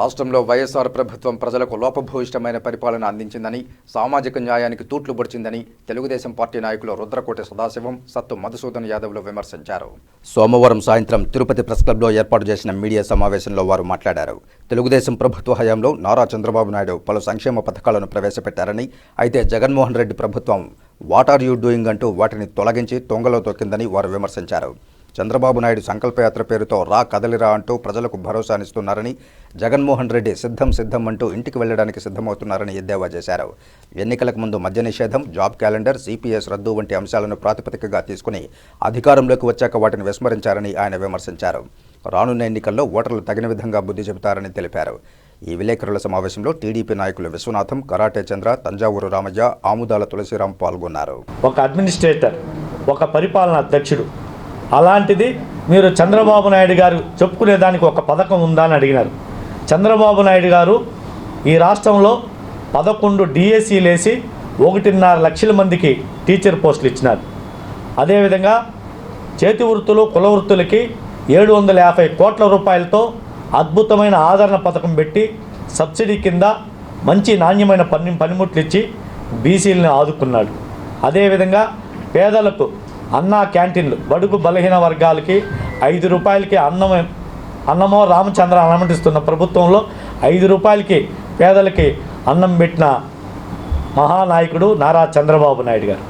రాష్ట్రంలో వైఎస్ఆర్ ప్రభుత్వం ప్రజలకు లోపభూయిష్టమైన పరిపాలన అందించిందని సామాజిక న్యాయానికి తూట్లు పొడిచిందని తెలుగుదేశం పార్టీ నాయకులు రుద్రకోటి సదాశివం సత్తు మధుసూదన్ యాదవ్లు విమర్శించారు. సోమవారం సాయంత్రం తిరుపతి ప్రెస్ క్లబ్లో ఏర్పాటు చేసిన మీడియా సమావేశంలో వారు మాట్లాడారు. తెలుగుదేశం ప్రభుత్వ హయాంలో నారా చంద్రబాబు నాయుడు పలు సంక్షేమ పథకాలను ప్రవేశపెట్టారని అయితే జగన్మోహన్ రెడ్డి ప్రభుత్వం వాట్ ఆర్ యూ డూయింగ్ అంటూ వాటిని తొలగించి తొంగలో తొక్కిందని వారు విమర్శించారు. చంద్రబాబు నాయుడు సంకల్పయాత్ర పేరుతో రా కదలిరా అంటూ ప్రజలకు భరోసానిస్తున్నారని జగన్మోహన్ రెడ్డి సిద్ధం సిద్ధం అంటూ ఇంటికి వెళ్ళడానికి సిద్ధమవుతున్నారని ఎద్దేవా చేశారు. ఎన్నికలకు ముందు మద్య నిషేధం జాబ్ క్యాలెండర్ సిపిఎస్ రద్దు వంటి అంశాలను ప్రాతిపదికగా తీసుకుని అధికారంలోకి వచ్చాక వాటిని విస్మరించారని ఆయన విమర్శించారు. రానున్న ఎన్నికల్లో ఓటర్లు తగిన విధంగా బుద్ధి చెబుతారని తెలిపారు. ఈ విలేకరుల సమావేశంలో టీడీపీ నాయకులు విశ్వనాథం కరాటే చంద్ర తంజావూరు రామయ్య ఆముదాల తులసిరాం పాల్గొన్నారు. ఒక అడ్మినిస్ట్రేటర్ ఒక పరిపాలన అధ్యక్షుడు అలాంటిది మీరు చంద్రబాబు నాయుడు గారు చెప్పుకునే దానికి ఒక పథకం ఉందా అని అడిగినారు. చంద్రబాబు నాయుడు గారు ఈ రాష్ట్రంలో పదకొండు డిఎస్సీలు వేసి ఒకటిన్నర లక్షల మందికి టీచర్ పోస్టులు ఇచ్చినారు. అదేవిధంగా చేతి వృత్తులు కుల వృత్తులకి ఏడు వందల యాభై కోట్ల రూపాయలతో అద్భుతమైన ఆదరణ పథకం పెట్టి సబ్సిడీ కింద మంచి నాణ్యమైన పని పనిముట్లు ఇచ్చి బీసీలను ఆదుకున్నాడు. అదేవిధంగా పేదలకు అన్నా క్యాంటీన్లు. బడుగు బలహీన వర్గాలకి ఐదు రూపాయలకి అన్నం అన్నమో రామచంద్ర అనుమతిస్తున్న ప్రభుత్వంలో ఐదు రూపాయలకి పేదలకి అన్నం పెట్టిన మహానాయకుడు నారా చంద్రబాబు నాయుడు గారు.